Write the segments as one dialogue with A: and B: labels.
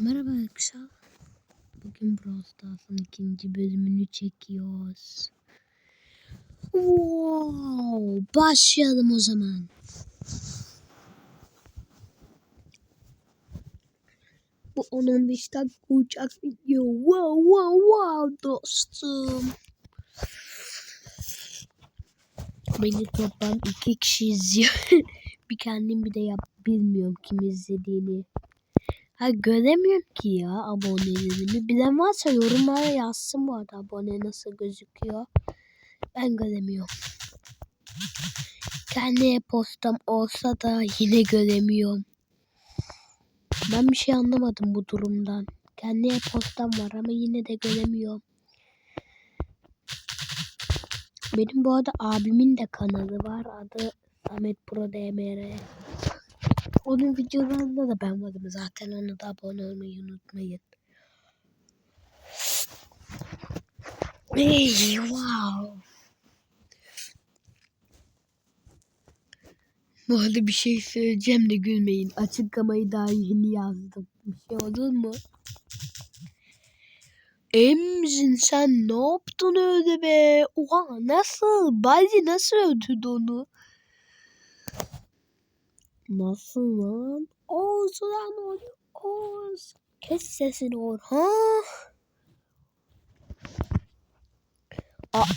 A: Merhaba arkadaşlar. Bugün Brawl Stars'ın ikinci bölümünü çekiyoruz. Wow, başlayalım o zaman. Bu 10-15 dakika uçak video. Wow wow wow dostum. Beni toplam iki kişi izliyor. bir kendim bir de yap bilmiyorum kim izlediğini. Ha göremiyorum ki ya abonelerimi. Bilen varsa yorumlara yazsın bu arada abone nasıl gözüküyor. Ben göremiyorum. Kendi postam olsa da yine göremiyorum. Ben bir şey anlamadım bu durumdan. Kendi postam var ama yine de göremiyorum. Benim bu arada abimin de kanalı var. Adı Samet Pro DMR. Onun videolarında da ben varım zaten. Ona da abone olmayı unutmayın. Hey, wow. Bu arada bir şey söyleyeceğim de gülmeyin. Açıklamayı daha yeni yazdım. Bir şey olur mu? Emzin sen ne yaptın öyle be? Oha nasıl? Baldi nasıl öldürdü onu? Nasıl lan? Oğuz lan oluyor. Oğuz. Kes sesini Orhan.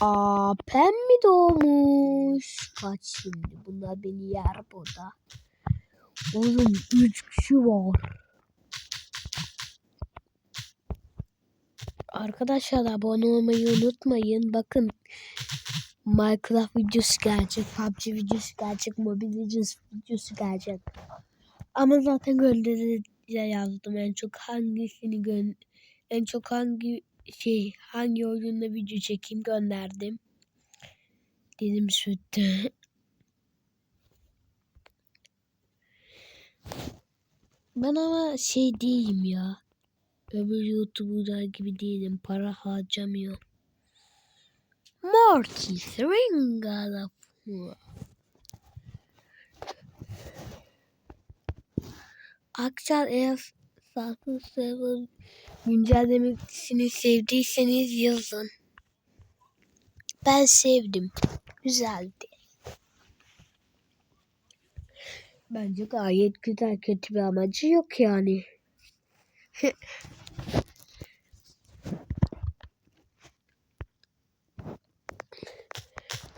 A: Aa pem mi doğmuş? Kaç şimdi bunlar beni yer burada. Oğlum 3 kişi var. Arkadaşlar abone olmayı unutmayın. Bakın Minecraft videosu gelecek. PUBG videosu gelecek. Mobil videosu, videosu gelecek. Ama zaten gönderiye yazdım. En çok hangisini gön en çok hangi şey hangi oyunla video çekeyim gönderdim. Dedim sütte. Ben ama şey değilim ya. Öbür YouTuber'lar gibi değilim. Para harcamıyor. Mortis Ringala. Akçal eğer Sakın Server güncellemesini sevdiyseniz yazın. Ben sevdim. Güzeldi. Bence gayet güzel kötü bir amacı yok yani.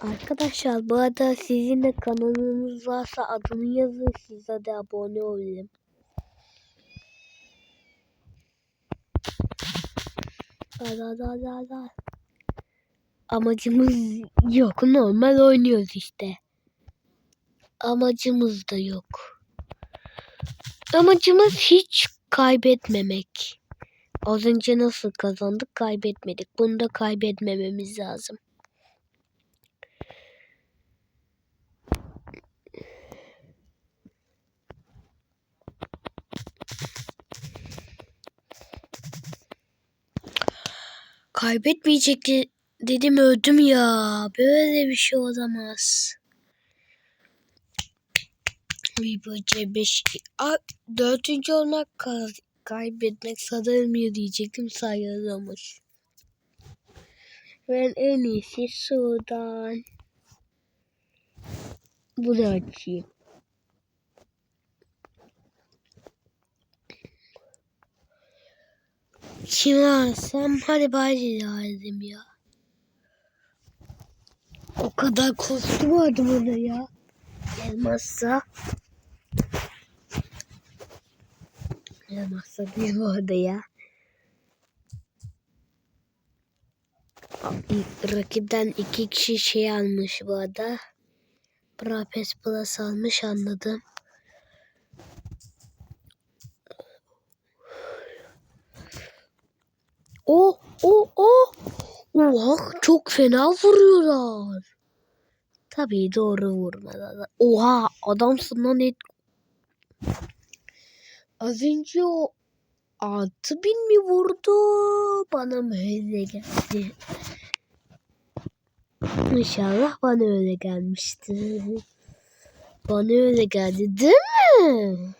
A: Arkadaşlar bu arada sizin de kanalınız varsa adını yazın size de abone olayım. La la la la la. Amacımız yok normal oynuyoruz işte. Amacımız da yok. Amacımız hiç kaybetmemek. Az önce nasıl kazandık kaybetmedik. Bunu da kaybetmememiz lazım. Kaybetmeyecek dedim öldüm ya. Böyle bir şey olamaz. Bir beş. Aa, dördüncü olmak kaybetmek sayılmıyor diyecektim sayılıyormuş. Ben en iyisi sudan. Bunu açayım. Kimi alsam hadi bari lazım ya. O kadar kostüm vardı burada ya. Elmazsa. Elmazsa bir vardı ya. Rakipten iki kişi şey almış bu arada. Brapes Plus almış anladım. Oha çok fena vuruyorlar. Tabii doğru vurmadılar. Oha adamsın lan et. Az önce o altı bin mi vurdu? Bana mı öyle geldi? İnşallah bana öyle gelmişti. Bana öyle geldi değil mi?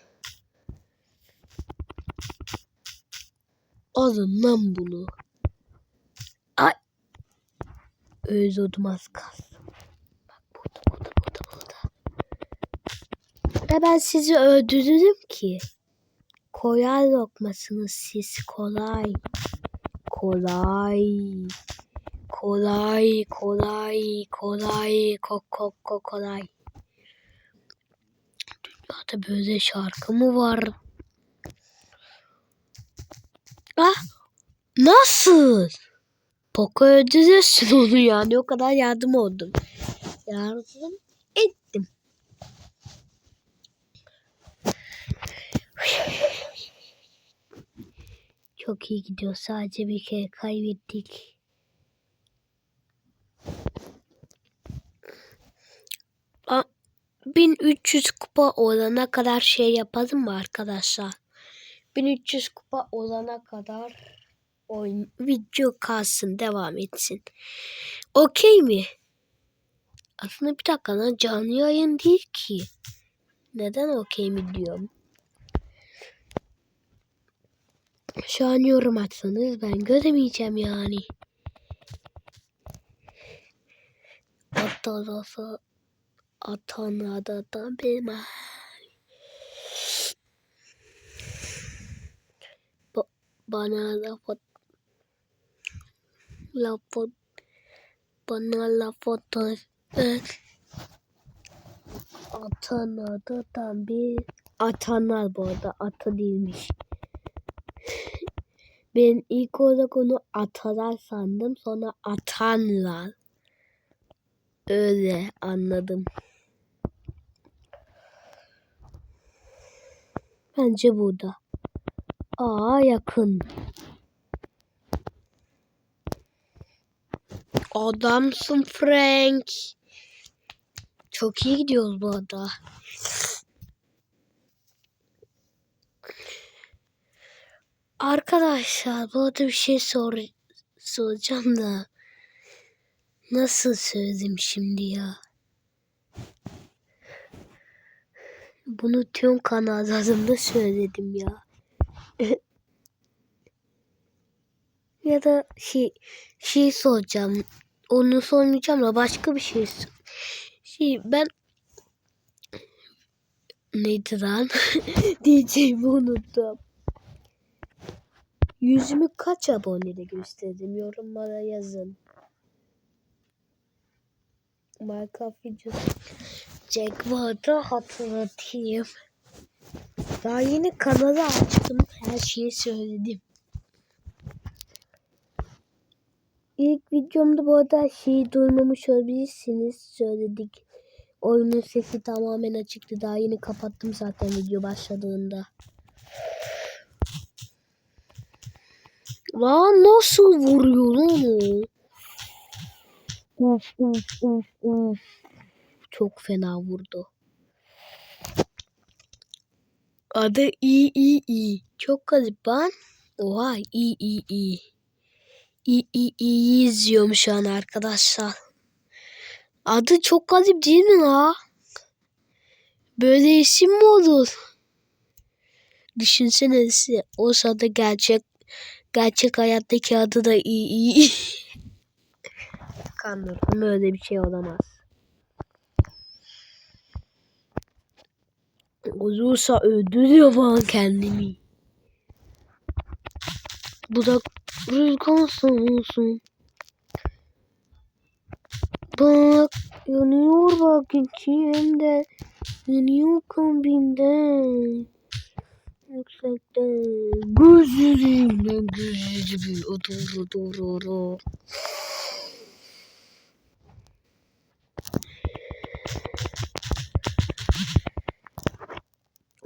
A: Alın lan bunu. Ay. Özledim az kalsın. Bak burada burada burada burada. E ben sizi öldürürüm ki. Koyar lokmasınız siz kolay. Kolay. Kolay, kolay, kolay, kok kok kok kolay. Dünyada böyle şarkı mı var? Ah, nasıl? Poco öldürürsün onu yani o kadar yardım oldum. Yardım ettim. Çok iyi gidiyor. Sadece bir kere kaybettik. A 1300 kupa olana kadar şey yapalım mı arkadaşlar? 1300 kupa olana kadar oyun video kalsın devam etsin. Okey mi? Aslında bir dakika lan canlı yayın değil ki. Neden okey mi diyorum? Şu an yorum atsanız ben göremeyeceğim yani. Atalasa atanada benim ba bana laf at laf at bana laf at atanada bir atanlar bu arada ata değilmiş. Ben ilk olarak onu atalar sandım. Sonra atanlar. Öyle anladım. Bence burada. Aa yakın. Adamsın Frank. Çok iyi gidiyoruz bu arada. Arkadaşlar bu arada bir şey sor soracağım da nasıl söyledim şimdi ya? Bunu tüm kanallarımda söyledim ya. ya da şey şey soracağım. Onu sormayacağım da başka bir şey şey ben neydi lan? Diyeceğimi unuttum. Yüzümü kaç abonede gösterdim? Yorumlara yazın. Minecraft videosu Jack vardı hatırlatayım. Daha yeni kanalı açtım. Her şeyi söyledim. İlk videomda bu arada şeyi duymamış olabilirsiniz. Söyledik. Oyunun sesi tamamen açıktı. Daha yeni kapattım zaten video başladığında. Lan nasıl vuruyor lan o? Uf uf uf uf. Çok fena vurdu. Adı iyi iyi iyi. Çok garip lan. Oha iyi iyi iyi. İyi iyi izliyorum şu an arkadaşlar. Adı çok garip değil mi la? Böyle isim mi olur? Düşünsene o sırada gerçek gerçek hayattaki adı da iyi iyi. Kandırdım öyle bir şey olamaz. Olursa öldürüyor falan kendimi. Bu da rüzgar olsun. Bak yanıyor bak içimde. Yanıyor kalbimden. Yüksekten. Gözlerine gözlerime otur otur otur.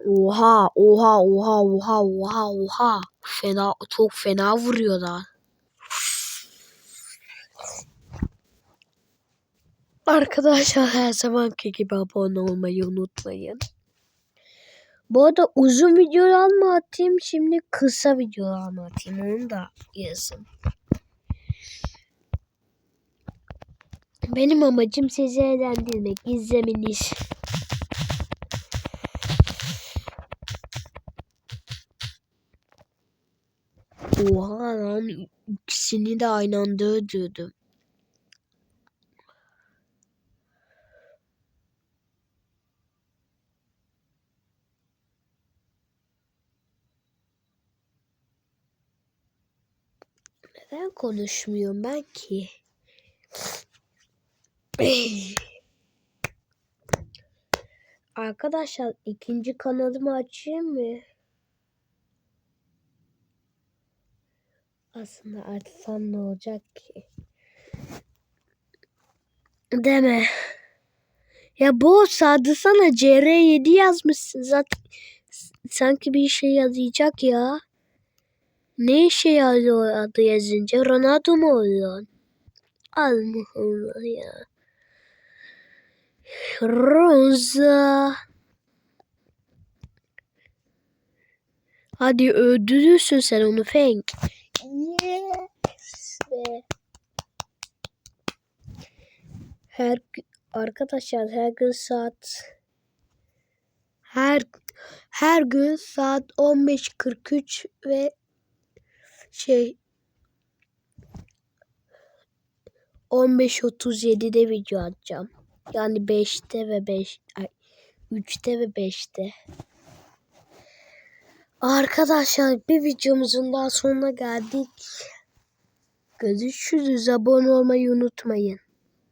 A: Oha oha oha oha oha oha. Fena çok fena vuruyorlar. Arkadaşlar her zamanki gibi abone olmayı unutmayın. Bu arada uzun videolar mı atayım şimdi kısa videolar mı atayım onu da yazın. Benim amacım sizi eğlendirmek, izlemeniz. Oha lan ikisini de aynı anda öldürdüm. Neden konuşmuyorum ben ki? Arkadaşlar ikinci kanalımı açayım mı? Aslında açsam ne olacak ki? Deme. Ya bu sadı sana CR7 yazmışsın zaten. Sanki bir şey yazacak ya. Ne işe yarıyor adı yazınca? Ronaldo mu oluyorsun? Allah Allah ya. Rosa. Hadi öldürürsün sen onu Fenk. Her arkadaşlar her gün saat her her gün saat 15.43 ve şey 15.37'de video atacağım. Yani 5'te ve 5 ay 3'te ve 5'te. Arkadaşlar bir videomuzun daha sonuna geldik. Görüşürüz. Abone olmayı unutmayın.